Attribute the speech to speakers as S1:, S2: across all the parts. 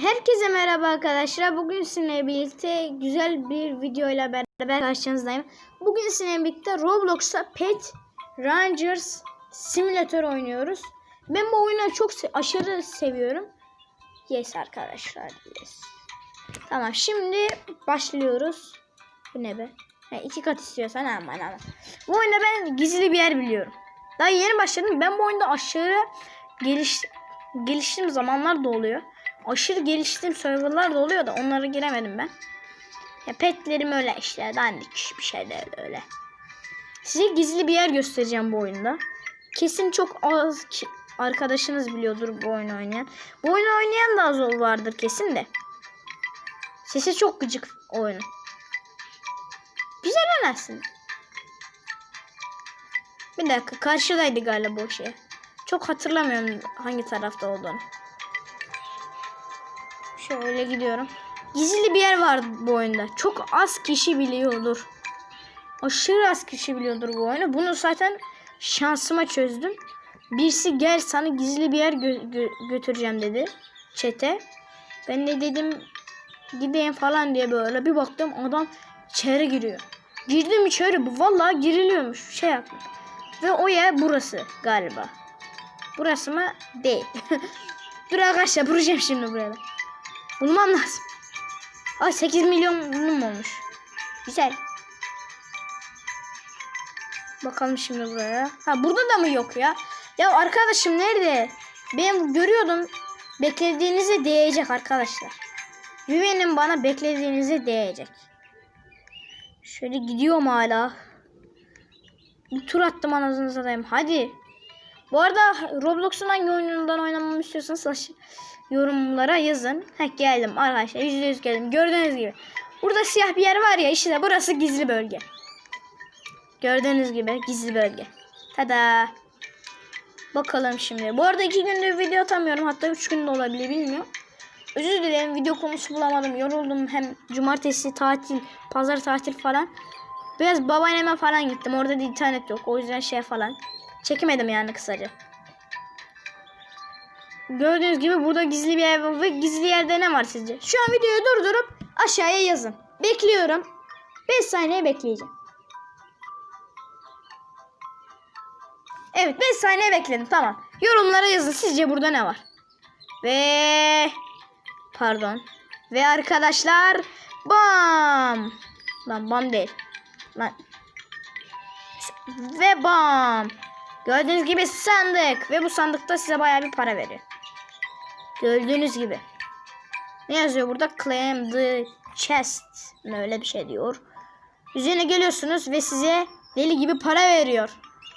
S1: Herkese merhaba arkadaşlar. Bugün sizinle birlikte güzel bir video ile beraber karşınızdayım. Bugün sizinle birlikte Roblox'ta Pet Rangers Simulator oynuyoruz. Ben bu oyunu çok se- aşırı seviyorum. Yes arkadaşlar. Yes. Tamam şimdi başlıyoruz. Bu ne be? Ha, iki kat istiyorsan aman aman. Bu oyunda ben gizli bir yer biliyorum. Daha yeni başladım. Ben bu oyunda aşırı geliş geliştiğim zamanlar da oluyor. Aşırı geliştiğim serverlar da oluyor da onlara giremedim ben. Ya petlerim öyle işte dandik bir şey de öyle. Size gizli bir yer göstereceğim bu oyunda. Kesin çok az arkadaşınız biliyordur bu oyunu oynayan. Bu oyunu oynayan da az vardır kesin de. Sesi çok gıcık oyunun. Güzel aslında. Bir dakika karşıdaydı galiba o şey. Çok hatırlamıyorum hangi tarafta olduğunu. Şöyle gidiyorum. Gizli bir yer var bu oyunda. Çok az kişi biliyordur. Aşırı az kişi biliyordur bu oyunu. Bunu zaten şansıma çözdüm. Birisi gel sana gizli bir yer gö- gö- götüreceğim dedi. Çete. Ben de dedim gideyim falan diye böyle bir baktım adam içeri giriyor. Girdim içeri vallahi giriliyormuş şey yapmış. Ve o yer burası galiba. Burası mı? Değil. Dur arkadaşlar vuracağım şimdi buraya. Bulmam lazım. Ay 8 milyonum olmuş. Güzel. Bakalım şimdi buraya. Ha burada da mı yok ya? Ya arkadaşım nerede? Ben görüyordum. Beklediğinize değecek arkadaşlar. Güvenin bana beklediğinize değecek. Şöyle gidiyorum hala. Bir tur attım anasını satayım. Hadi. Bu arada Roblox'un hangi oyunundan oynamamı istiyorsanız aş- yorumlara yazın. Heh geldim arkadaşlar. Yüzde yüz geldim. Gördüğünüz gibi. Burada siyah bir yer var ya işte burası gizli bölge. Gördüğünüz gibi gizli bölge. Tada. Bakalım şimdi. Bu arada iki gündür video atamıyorum. Hatta üç günde olabilir bilmiyorum. Özür dilerim video konusu bulamadım. Yoruldum. Hem cumartesi tatil, pazar tatil falan. Biraz babaanneme falan gittim. Orada da internet yok. O yüzden şey falan. Çekemedim yani kısaca. Gördüğünüz gibi burada gizli bir yer var ve gizli yerde ne var sizce? Şu an videoyu durdurup aşağıya yazın. Bekliyorum. 5 saniye bekleyeceğim. Evet 5 saniye bekledim tamam. Yorumlara yazın sizce burada ne var? Ve pardon. Ve arkadaşlar bam. Lan bam değil. Lan ve bam. Gördüğünüz gibi sandık. Ve bu sandıkta size bayağı bir para veriyor. Gördüğünüz gibi. Ne yazıyor burada? Claim the chest. Öyle bir şey diyor. Üzerine geliyorsunuz ve size deli gibi para veriyor.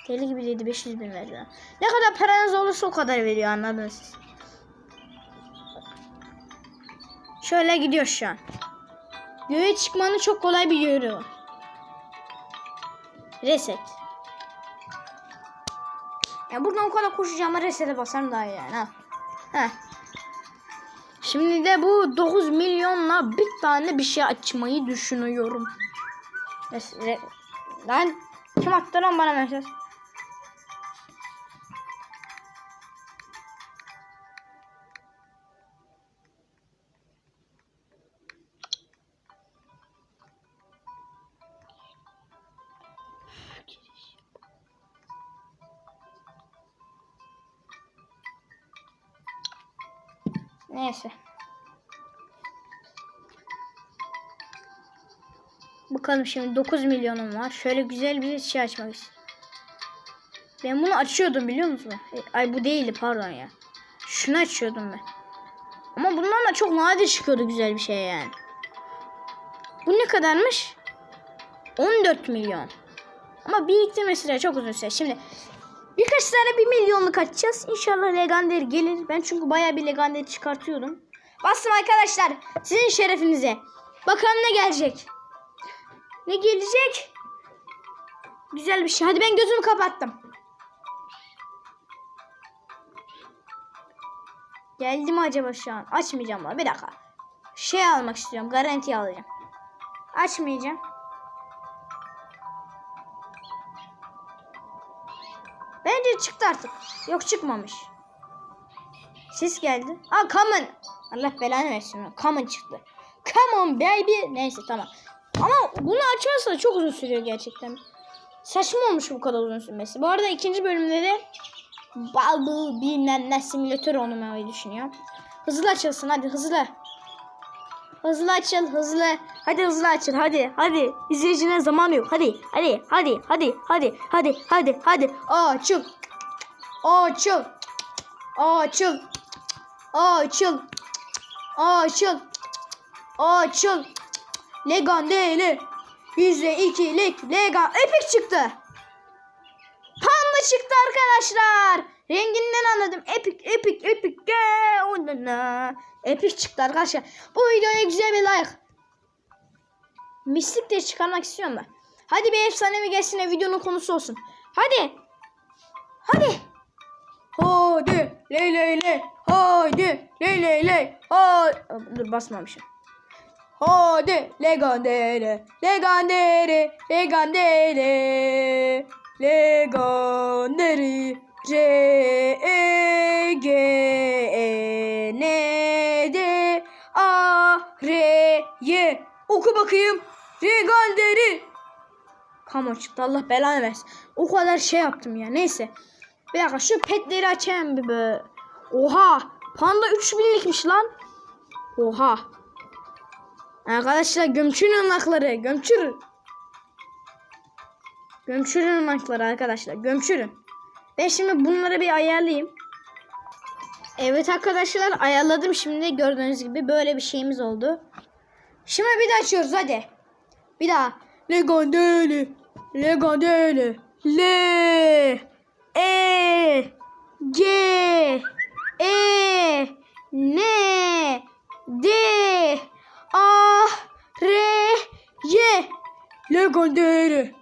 S1: Deli gibi dedi 500 bin veriyor. Ne kadar paranız olursa o kadar veriyor anladınız. Şöyle gidiyor şu an. Göğe çıkmanın çok kolay bir var. Reset. Ya buradan o kadar koşacağım ama reset'e basarım daha iyi yani. Ha. Heh. Şimdi de bu 9 milyonla bir tane bir şey açmayı düşünüyorum. Lan kim attı lan bana mesaj? Bakalım şimdi 9 milyonum var. Şöyle güzel bir şey açmak istiyorum. Ben bunu açıyordum biliyor musun? E, Ay bu değildi pardon ya. Şunu açıyordum ben. Ama bundan da çok nadir çıkıyordu güzel bir şey yani. Bu ne kadarmış? 14 milyon. Ama biriktirmesi de çok uzun süre. Şimdi birkaç tane bir milyonluk açacağız. İnşallah legendary gelir. Ben çünkü bayağı bir legendary çıkartıyordum. Bastım arkadaşlar. Sizin şerefinize. Bakalım ne gelecek. Ne gelecek? Güzel bir şey. Hadi ben gözümü kapattım. Geldi mi acaba şu an? Açmayacağım ama bir dakika. Şey almak istiyorum. Garanti alacağım. Açmayacağım. Bence çıktı artık. Yok çıkmamış. Ses geldi. Aa common. Allah belanı versin. Common çıktı. Come on baby. Neyse tamam. Ama bunu açması da çok uzun sürüyor gerçekten. Saçma olmuş bu kadar uzun sürmesi. Bu arada ikinci bölümde de Balbı bilmem ne simülatör oynamayı düşünüyorum. Hızlı açılsın hadi hızlı. Hızlı açıl hızlı. Hadi hızlı açıl hadi hadi. İzleyicine zaman yok. Hadi hadi hadi hadi hadi hadi hadi hadi. Açıl. Açıl. Açıl. Açıl. Açıl. Açıl. Legan değil. Yüzde ikilik Legan. Epic çıktı. Panda çıktı arkadaşlar. Renginden anladım. Epic, epic, epic. Epic çıktı arkadaşlar. Bu videoya güzel bir like. Mislik de çıkarmak istiyorum da. Hadi bir efsanevi gelsin de videonun konusu olsun. Hadi. Hadi. Hadi. Ley ley ley. Hadi. Ley ley ley. Hadi. Dur basmamışım. Hadi. Legandere. Legandere. Legandere. Legandere. R E G E N D A R Y Oku bakayım. Reganderi. Kamu çıktı Allah belanı versin. O kadar şey yaptım ya. Neyse. Bir dakika şu petleri açayım bir böyle. Oha. Panda 3000'likmiş lan. Oha. Arkadaşlar gömçürün ırmakları. Gömçürün. Gömçürün ırmakları arkadaşlar. Gömçürün. Ben şimdi bunları bir ayarlayayım. Evet arkadaşlar ayarladım şimdi gördüğünüz gibi böyle bir şeyimiz oldu. Şimdi bir daha açıyoruz hadi. Bir daha. Legandeli. Legandeli. L E G E N D Leganderi.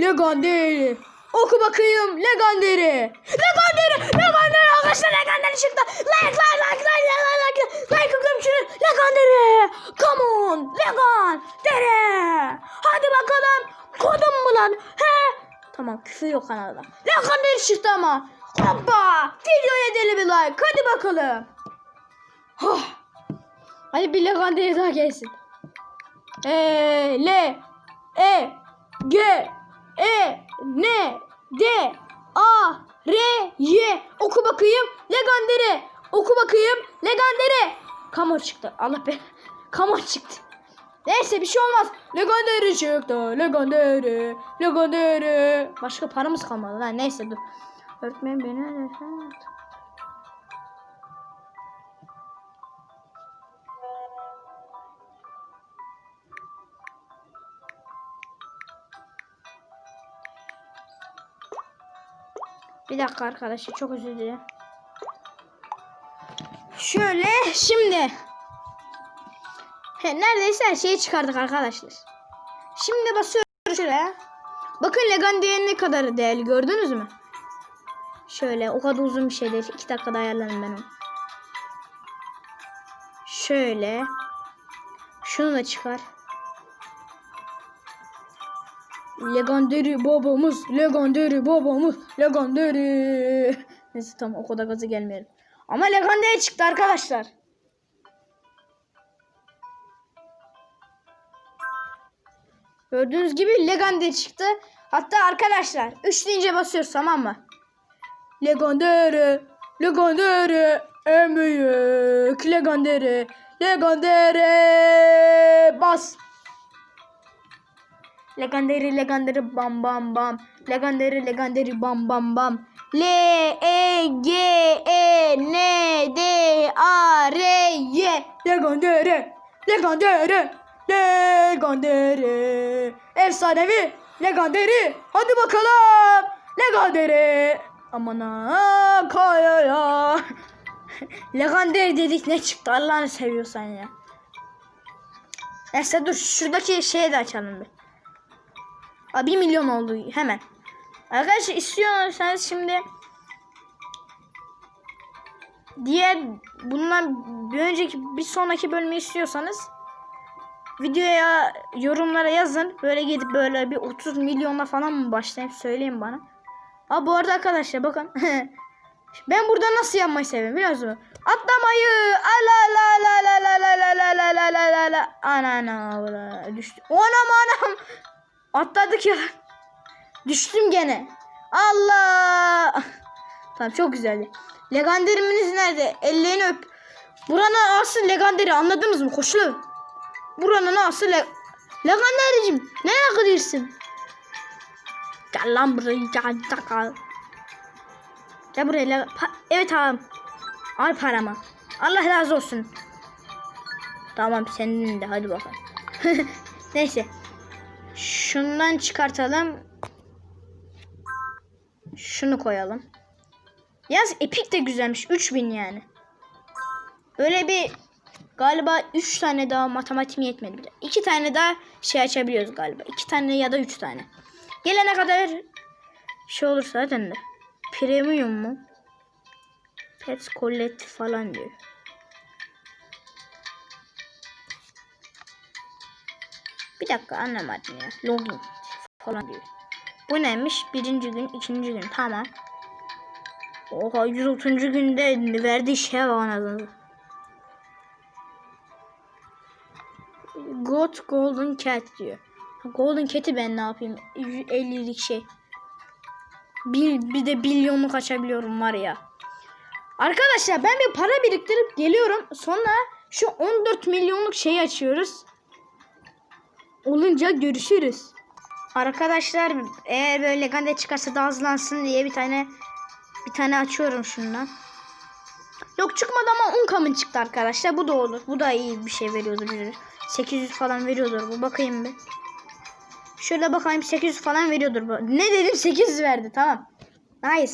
S1: Leganderi. Oku bakayım. Leganderi. Leganderi. Leganderi. Arkadaşlar Leganderi çıktı. Like like like like like like like. Like gömçürün. Leganderi. Come on. Leganderi. Hadi bakalım. Kodum mu lan? He? Tamam küfür yok kanalda. Leganderi çıktı ama. Hoppa. Videoya deli bir like. Hadi bakalım. Oh. Hadi bir Leganderi daha gelsin. E L E G E N D A R Y Oku bakayım. Legandere. Oku bakayım. Legandere. Kamon çıktı. Allah be. Kamon çıktı. Neyse bir şey olmaz. Legandere çıktı. Legandere. Legandere. Başka paramız kalmadı lan. Neyse dur. Öğretmen beni. Bir dakika arkadaşlar çok özür. Şöyle şimdi. He, neredeyse her şeyi çıkardık arkadaşlar. Şimdi basıyoruz şuraya. Bakın Legandiye ne kadar değerli gördünüz mü? Şöyle o kadar uzun bir şey değil. 2 dakikada ayarlarım ben onu. Şöyle. Şunu da çıkar. Legendary babamız, legendary babamız, legendary. Neyse tamam o kadar gazı gelmeyelim. Ama legendary çıktı arkadaşlar. Gördüğünüz gibi legendary çıktı. Hatta arkadaşlar 3 deyince basıyoruz tamam mı? Legendary, legendary, en büyük legendary, legendary bas. Legendary legendary bam bam bam. Legendary legendary bam bam bam. L E G E N D A R Y. Legendary legendary legendary efsanevi legendary hadi bakalım. Legendary aman ha kayaya. Legendary dedik ne çıktı Allah'ını seviyorsan ya. Neyse dur şuradaki şeyi de açalım bir. Aa, 1 milyon oldu hemen. Arkadaşlar istiyorsanız şimdi diğer bundan bir önceki bir sonraki bölümü istiyorsanız videoya yorumlara yazın. Böyle gidip böyle bir 30 milyonla falan mı başlayıp söyleyin bana. Aa bu arada arkadaşlar bakın. ben burada nasıl yapmayı seviyorum biliyor musunuz? Atlamayı. Ala la la la la la la la la la la la la. Anana ula, düştü. Anam anam. Atladık ya. Düştüm gene. Allah. Tamam çok güzeldi. Legenderimiz nerede? Ellerini öp. Buranın asıl legenderi anladınız mı? Koşulu. Buranın asıl le legendericim. Nereye gidiyorsun? Gel lan buraya. Gel, gel. Gel buraya. evet ağam. Al paramı. Allah razı olsun. Tamam senin de hadi bakalım. Neyse. Şundan çıkartalım. Şunu koyalım. Yaz epik de güzelmiş. 3000 yani. Böyle bir galiba 3 tane daha matematiğim yetmedi. Bir de. 2 tane daha şey açabiliyoruz galiba. 2 tane ya da 3 tane. Gelene kadar şey olursa zaten de. Premium mu? Pets Collect falan diyor. Bir dakika anlamadım ya. Login falan diyor. Bu neymiş? Birinci gün, ikinci gün. Tamam. Oha 130. günde verdiği şey var anasını. God Golden Cat diyor. Golden Cat'i ben ne yapayım? 50'lik şey. Bir, bir de bilyonluk açabiliyorum var ya. Arkadaşlar ben bir para biriktirip geliyorum. Sonra şu 14 milyonluk şeyi açıyoruz. Olunca görüşürüz. Arkadaşlar eğer böyle legende çıkarsa daha hızlansın diye bir tane bir tane açıyorum şundan. Yok çıkmadı ama 10 kamın çıktı arkadaşlar. Bu da olur. Bu da iyi bir şey veriyordur. bize. 800 falan veriyordur bu. Bakayım bir. Şöyle bakayım 800 falan veriyordur bu. Ne dedim 800 verdi tamam. Nice.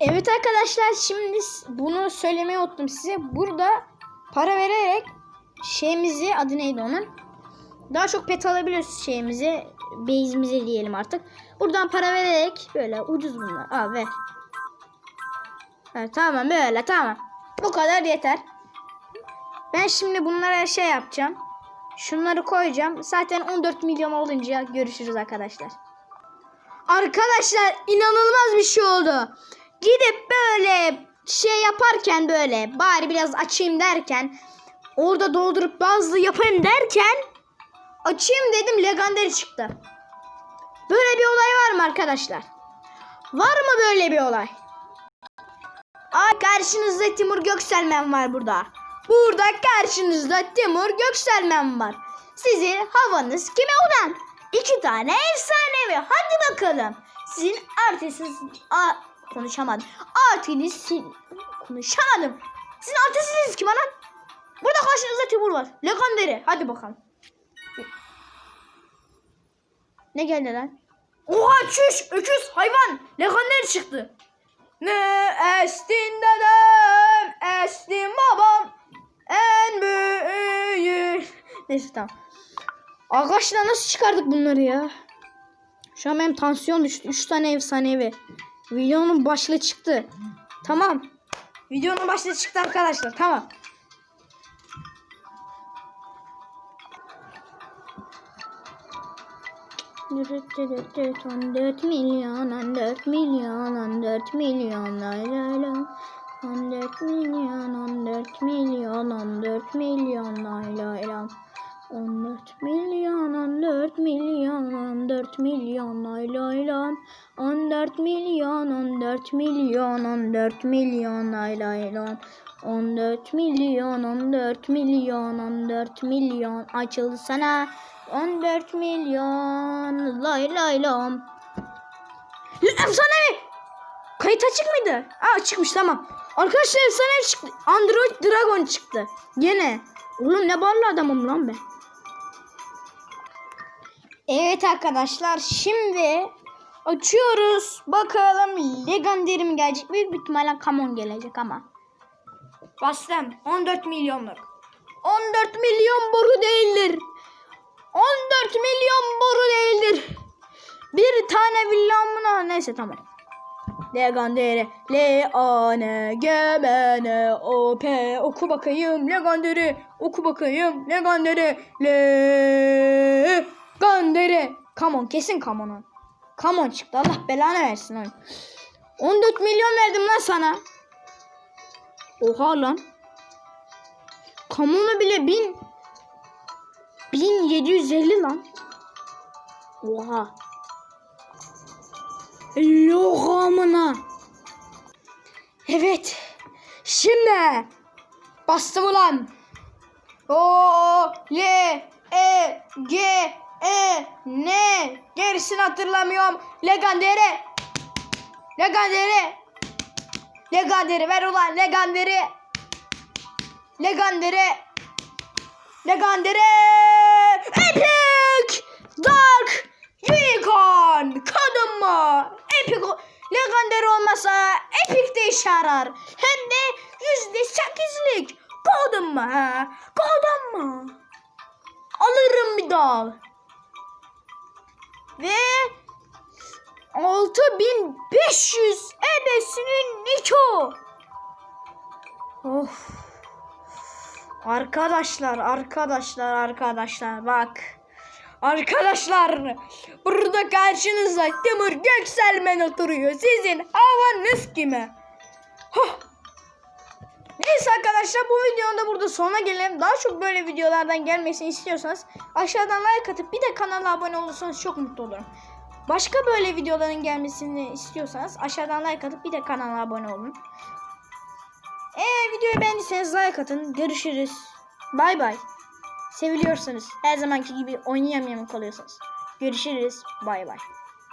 S1: Evet arkadaşlar şimdi bunu söylemeyi unuttum size. Burada para vererek şeyimizi adı neydi onun? Daha çok pet alabiliyoruz şeyimizi. Base'imize diyelim artık. Buradan para vererek böyle ucuz bunlar. Al ver. Evet, tamam böyle tamam. Bu kadar yeter. Ben şimdi bunlara şey yapacağım. Şunları koyacağım. Zaten 14 milyon olunca görüşürüz arkadaşlar. Arkadaşlar inanılmaz bir şey oldu. Gidip böyle şey yaparken böyle bari biraz açayım derken orada doldurup bazı yapayım derken açayım dedim legendary çıktı. Böyle bir olay var mı arkadaşlar? Var mı böyle bir olay? Ay karşınızda Timur Gökselmen var burada. Burada karşınızda Timur Gökselmen var. Sizin havanız kime ulan? İki tane efsanevi. Hadi bakalım. Sizin artistiniz... A konuşamadım. Artiniz... Konuşamadım. Sizin artistiniz kim lan? Burada karşınızda Timur var. Legendary. Hadi bakalım. Ne geldi lan? Oha çüş öküz hayvan. Legendary çıktı. Ne estin dedem, estin babam, en büyük. Neyse tamam. Arkadaşlar nasıl çıkardık bunları ya? Şu an benim tansiyon düştü. 3 tane efsanevi. Videonun başlığı çıktı. Tamam. Videonun başlığı çıktı arkadaşlar. Tamam. 14 milyon 14 milyon 14 milyon lay lay 14 milyon 14 milyon 14 milyon 14 milyon 14 milyon 14 milyon 14 milyon 14 milyon 14 milyon 14 milyon 14 milyon 14 milyon açıl sana 14 milyon lay lay lam. Efsanevi. Kayıt açık mıydı? Aa çıkmış tamam. Arkadaşlar efsanevi çıktı. Android Dragon çıktı. Gene. Oğlum ne ballı adamım lan ben. Evet arkadaşlar şimdi açıyoruz. Bakalım Legendary mi gelecek? Büyük bir ihtimalle Kamon gelecek ama. Bastım. 14 milyonluk. 14 milyon boru değildir. 14 milyon boru değildir. Bir tane villamına neyse tamam. Legendary L A N G M oku bakayım Legendary oku bakayım Legendary Legendary Come on kesin come on. Come on çıktı Allah belanı versin oyun. 14 milyon verdim lan sana. Oha lan. Kamonu bile 1000 1750 lan. Oha. Yok amına. Evet. Şimdi bastım ulan. O Y E G E N gerisini hatırlamıyorum. Legandere. Legandere. Legandere ver ulan Legandere. Legandere. Legandere. Epic Dark Unicorn. Kadın mı? Epic Legendary olmasa Epic de işe yarar. Hem de yüzde sekizlik. Kadın mı? Kadın mı? Alırım bir daha. Ve 6500 ebesinin Niko. Of. Arkadaşlar, arkadaşlar, arkadaşlar bak. Arkadaşlar burada karşınızda Timur Gökselmen oturuyor. Sizin havanız kime? Neyse arkadaşlar bu videonun da burada sonuna gelelim. Daha çok böyle videolardan gelmesini istiyorsanız aşağıdan like atıp bir de kanala abone olursanız çok mutlu olurum. Başka böyle videoların gelmesini istiyorsanız aşağıdan like atıp bir de kanala abone olun. Eğer videoyu beğendiyseniz like atın. Görüşürüz. Bay bay. Seviliyorsanız her zamanki gibi oynayamayan kalıyorsanız. Görüşürüz. Bay bay.